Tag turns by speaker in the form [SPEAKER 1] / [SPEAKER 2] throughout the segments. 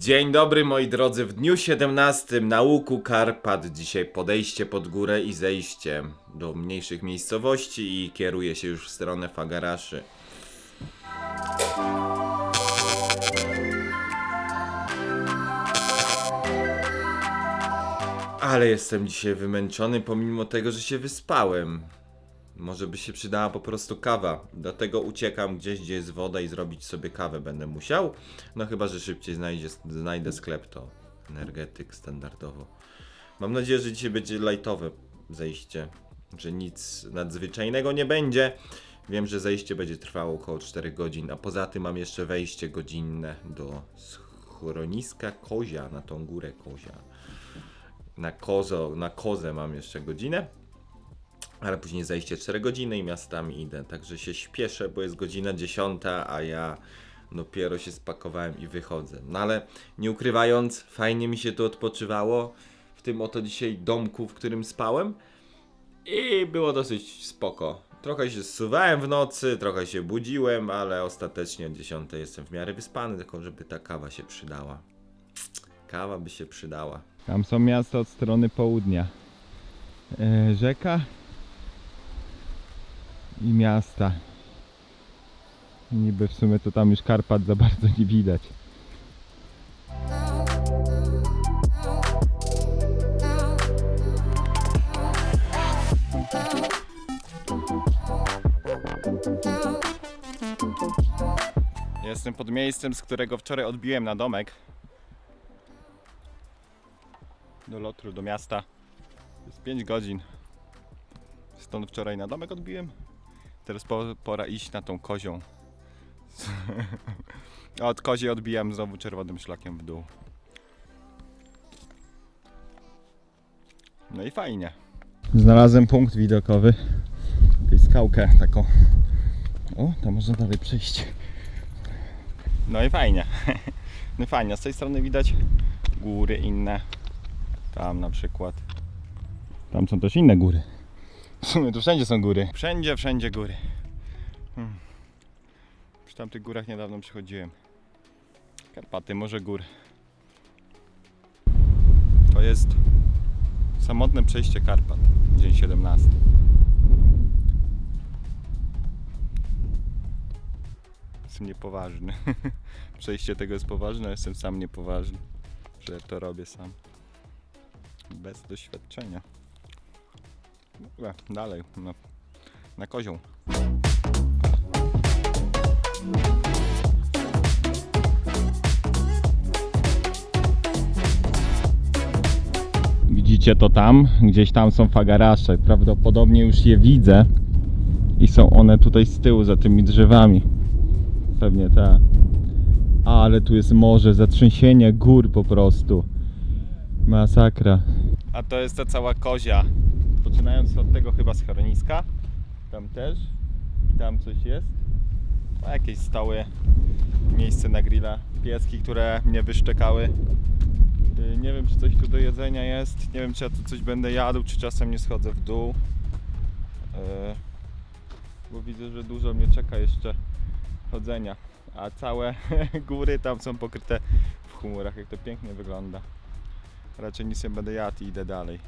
[SPEAKER 1] Dzień dobry moi drodzy, w dniu 17 na łuku Karpat dzisiaj podejście pod górę i zejście do mniejszych miejscowości i kieruje się już w stronę Fagaraszy. Ale jestem dzisiaj wymęczony pomimo tego, że się wyspałem. Może by się przydała po prostu kawa. Dlatego uciekam gdzieś, gdzie jest woda i zrobić sobie kawę będę musiał. No chyba, że szybciej znajdzie, znajdę sklep, to energetyk standardowo. Mam nadzieję, że dzisiaj będzie lightowe zejście, że nic nadzwyczajnego nie będzie. Wiem, że zejście będzie trwało około 4 godzin, a poza tym mam jeszcze wejście godzinne do schroniska Kozia, na tą górę Kozia. Na kozo, na kozę mam jeszcze godzinę ale później zajście 4 godziny i miastami idę, także się śpieszę, bo jest godzina 10, a ja dopiero się spakowałem i wychodzę. No ale nie ukrywając, fajnie mi się tu odpoczywało w tym oto dzisiaj domku, w którym spałem i było dosyć spoko. Trochę się zsuwałem w nocy, trochę się budziłem, ale ostatecznie od 10 jestem w miarę wyspany, tylko żeby ta kawa się przydała. Kawa by się przydała.
[SPEAKER 2] Tam są miasta od strony południa. E, rzeka i miasta. Niby w sumie to tam już Karpat za bardzo nie widać. Jestem pod miejscem, z którego wczoraj odbiłem na domek. Do Lotru, do miasta. Jest 5 godzin. Stąd wczoraj na domek odbiłem. Teraz po, pora iść na tą kozią. Od koziej odbijam znowu czerwonym szlakiem w dół. No i fajnie. Znalazłem punkt widokowy. Tutaj skałkę taką. O, tam można dalej przejść. No i fajnie. No i fajnie. Z tej strony widać góry inne. Tam na przykład. Tam są też inne góry. W sumie tu wszędzie są góry. Wszędzie, wszędzie góry. Hmm. Przy tamtych górach niedawno przychodziłem. Karpaty, może gór. To jest samotne przejście Karpat. Dzień 17. Jestem niepoważny. Przejście tego jest poważne, a jestem sam niepoważny, że to robię sam bez doświadczenia. Dobra, dalej, na, na kozią. Widzicie to tam? Gdzieś tam są fagarasze. Prawdopodobnie już je widzę. I są one tutaj z tyłu, za tymi drzewami. Pewnie tak. Ale tu jest morze, zatrzęsienie gór po prostu. Masakra. A to jest ta cała kozia. Poczynając od tego chyba schroniska. Tam też. I tam coś jest. A jakieś stałe miejsce na grilla. Pieski, które mnie wyszczekały. Yy, Nie wiem, czy coś tu do jedzenia jest. Nie wiem, czy ja tu coś będę jadł, czy czasem nie schodzę w dół. Yy, Bo widzę, że dużo mnie czeka jeszcze chodzenia. A całe góry tam są pokryte w chmurach. Jak to pięknie wygląda. Raczej nic nie będę jadł i idę dalej.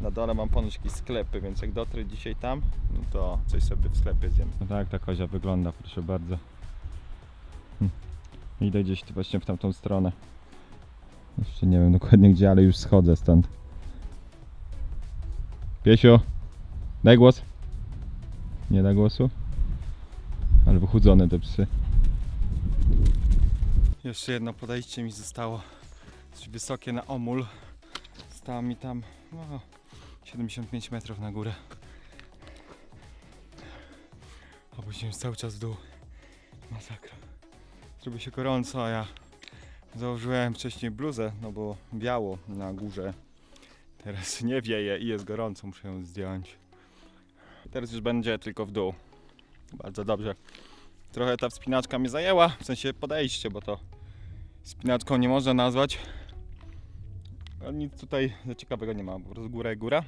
[SPEAKER 2] Na dole mam ponoć jakieś sklepy, więc jak dotrę dzisiaj tam, no to coś sobie w sklepie zjem. No tak, ta kozia wygląda, proszę bardzo. Hm. Idę gdzieś właśnie w tamtą stronę. Jeszcze nie wiem dokładnie gdzie, ale już schodzę stąd. Piesiu, daj głos. Nie da głosu? Ale wychudzone te psy. Jeszcze jedno podejście mi zostało. Dość wysokie na omul. Stało mi tam no, 75 metrów na górę. A później cały czas w dół. Masakra. Zrobi się gorąco, a ja założyłem wcześniej bluzę, no bo biało na górze. Teraz nie wieje i jest gorąco, muszę ją zdjąć. Teraz już będzie tylko w dół. Bardzo dobrze. Trochę ta wspinaczka mnie zajęła, w sensie podejście, bo to spinaczką nie można nazwać. Nic tutaj ciekawego nie ma, po prostu góra góra.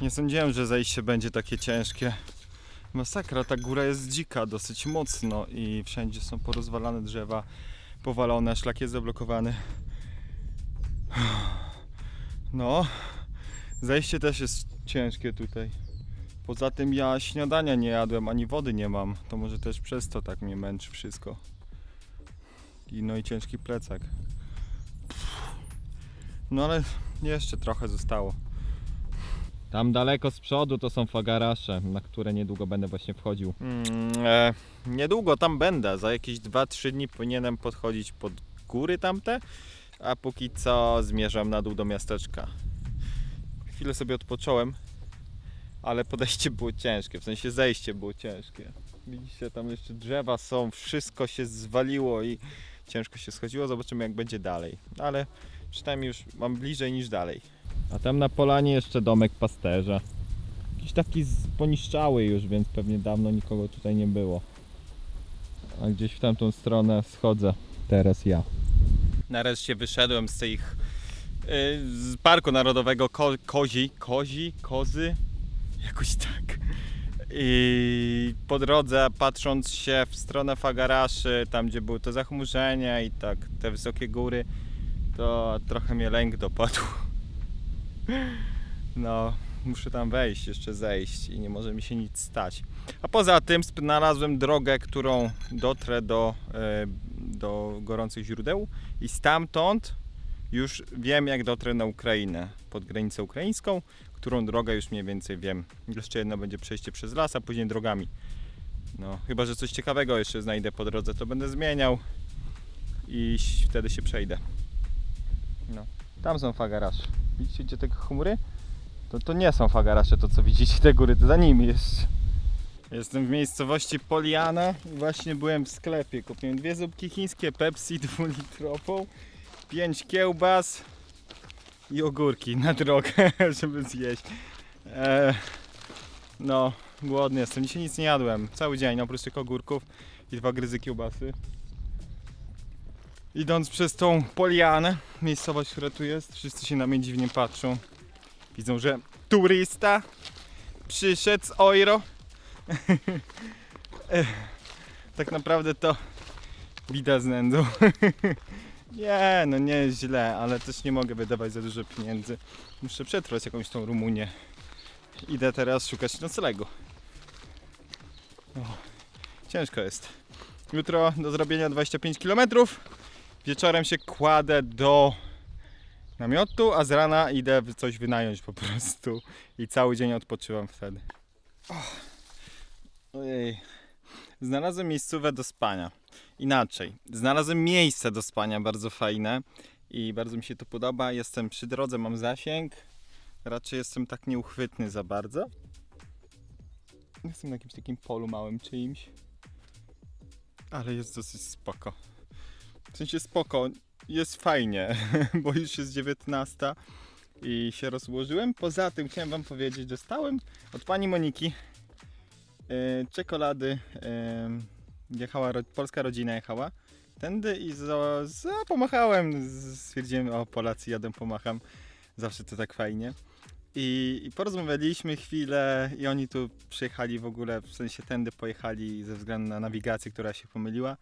[SPEAKER 2] Nie sądziłem, że zejście będzie takie ciężkie. Masakra, ta góra jest dzika dosyć mocno i wszędzie są porozwalane drzewa, powalone, szlak jest zablokowany. No, zejście też jest ciężkie tutaj. Poza tym ja śniadania nie jadłem, ani wody nie mam. To może też przez to tak mnie męczy wszystko. I no i ciężki plecak. No ale jeszcze trochę zostało. Tam daleko z przodu to są fagarasze, na które niedługo będę właśnie wchodził. e, niedługo tam będę. Za jakieś 2-3 dni powinienem podchodzić pod góry tamte, a póki co zmierzam na dół do miasteczka. Chwilę sobie odpocząłem, ale podejście było ciężkie, w sensie zejście było ciężkie. Widzicie, tam jeszcze drzewa są, wszystko się zwaliło i ciężko się schodziło. Zobaczymy jak będzie dalej. Ale przynajmniej już mam bliżej niż dalej. A tam na polanie jeszcze domek pasterza. Jakiś taki poniszczały już, więc pewnie dawno nikogo tutaj nie było. A gdzieś w tamtą stronę schodzę teraz ja. Nareszcie wyszedłem z tych y, z Parku Narodowego Ko Kozi, Kozi, Kozy, jakoś tak. I po drodze patrząc się w stronę Fagaraszy, tam gdzie było to zachmurzenie i tak te wysokie góry, to trochę mnie lęk dopadł. No, muszę tam wejść, jeszcze zejść i nie może mi się nic stać. A poza tym znalazłem drogę, którą dotrę do, e, do gorących źródeł i stamtąd już wiem, jak dotrę na Ukrainę, pod granicę ukraińską, którą drogę już mniej więcej wiem. Jeszcze jedno będzie przejście przez las, a później drogami. No, chyba, że coś ciekawego jeszcze znajdę po drodze, to będę zmieniał i wtedy się przejdę. No, tam są fagarasze. Widzicie gdzie te chmury? To, to nie są fagarasze, to co widzicie, te góry, to za nimi jest. Jestem w miejscowości Poliana i właśnie byłem w sklepie. Kupiłem dwie zupki chińskie, Pepsi dwulitrową, pięć kiełbas i ogórki na drogę, żeby zjeść. E, no, głodny jestem. Dzisiaj nic nie jadłem. Cały dzień, oprócz tych ogórków i dwa gryzy kiełbasy. Idąc przez tą Polianę, miejscowość, która tu jest, wszyscy się na mnie dziwnie patrzą. Widzą, że turysta przyszedł z Euro. Ech, tak naprawdę to bida z nędzą. nie, no nie źle, ale też nie mogę wydawać za dużo pieniędzy. Muszę przetrwać jakąś tą Rumunię. Idę teraz szukać noclegu. O, ciężko jest. Jutro do zrobienia 25 km. Wieczorem się kładę do namiotu, a z rana idę coś wynająć po prostu. I cały dzień odpoczywam wtedy. Ojej. Znalazłem miejscówę do spania. Inaczej. Znalazłem miejsce do spania bardzo fajne i bardzo mi się to podoba. Jestem przy drodze, mam zasięg. Raczej jestem tak nieuchwytny za bardzo. Jestem na jakimś takim polu małym czyimś. Ale jest dosyć spoko. W sensie spoko, jest fajnie, bo już jest 19 i się rozłożyłem. Poza tym chciałem wam powiedzieć, dostałem od pani Moniki czekolady. E, jechała, polska rodzina jechała tędy i za, za pomachałem. Stwierdziłem, o Polacy jadę, pomacham. Zawsze to tak fajnie. I, I porozmawialiśmy chwilę i oni tu przyjechali w ogóle, w sensie tędy pojechali ze względu na nawigację, która się pomyliła.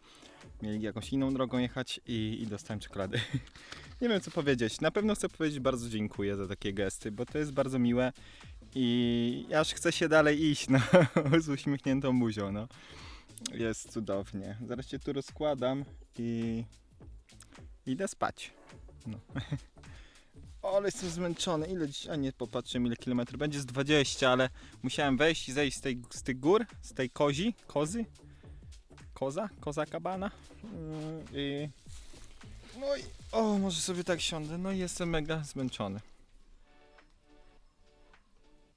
[SPEAKER 2] Mieli jakąś inną drogą jechać i, i dostałem czekoladę. Nie wiem co powiedzieć. Na pewno chcę powiedzieć bardzo dziękuję za takie gesty, bo to jest bardzo miłe i aż chcę się dalej iść no, z uśmiechniętą buzią. No. Jest cudownie. Zaraz się tu rozkładam i idę spać. No. Ale jestem zmęczony. Ile dziś? A nie, popatrzę ile kilometrów. Będzie z 20, ale musiałem wejść i zejść z, tej, z tych gór, z tej kozi, kozy. Koza? Koza kabana? Mm, I... No i... O, może sobie tak siądę. No i jestem mega zmęczony.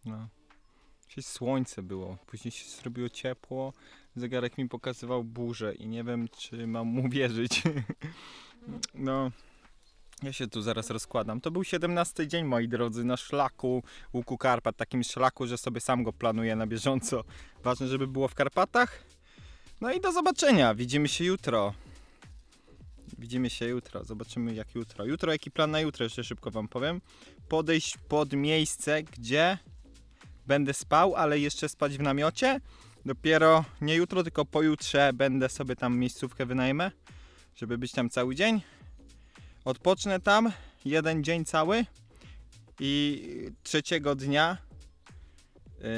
[SPEAKER 2] No. Dzisiaj słońce było, później się zrobiło ciepło. Zegarek mi pokazywał burzę i nie wiem, czy mam mu wierzyć. no. Ja się tu zaraz rozkładam. To był 17 dzień, moi drodzy, na szlaku Łuku Karpat. Takim szlaku, że sobie sam go planuję na bieżąco. Ważne, żeby było w Karpatach. No i do zobaczenia. Widzimy się jutro. Widzimy się jutro. Zobaczymy jak jutro. Jutro jaki plan na jutro, jeszcze szybko wam powiem. Podejść pod miejsce, gdzie będę spał, ale jeszcze spać w namiocie. Dopiero nie jutro, tylko pojutrze będę sobie tam miejscówkę wynajmę, żeby być tam cały dzień. Odpocznę tam jeden dzień cały i trzeciego dnia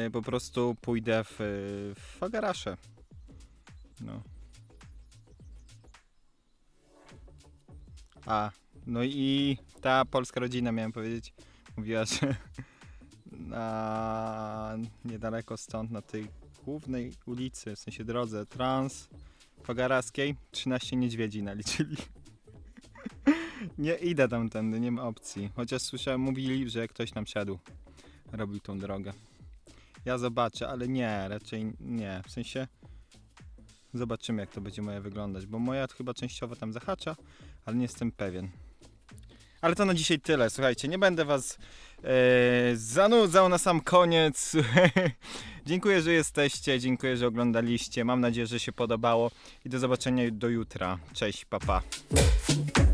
[SPEAKER 2] y, po prostu pójdę w, w Fagarasze. No. A, no i ta polska rodzina, miałem powiedzieć, mówiła, że na niedaleko stąd, na tej głównej ulicy, w sensie drodze trans Fagaraskiej, 13 niedźwiedzi naliczyli. nie idę tamtędy, nie ma opcji. Chociaż słyszałem, mówili, że ktoś nam siadł, robił tą drogę. Ja zobaczę, ale nie, raczej nie. W sensie zobaczymy, jak to będzie moja wyglądać, bo moja chyba częściowo tam zahacza, ale nie jestem pewien. Ale to na dzisiaj tyle. Słuchajcie, nie będę was e, zanudzał na sam koniec. dziękuję, że jesteście, dziękuję, że oglądaliście. Mam nadzieję, że się podobało i do zobaczenia do jutra. Cześć, papa. Pa.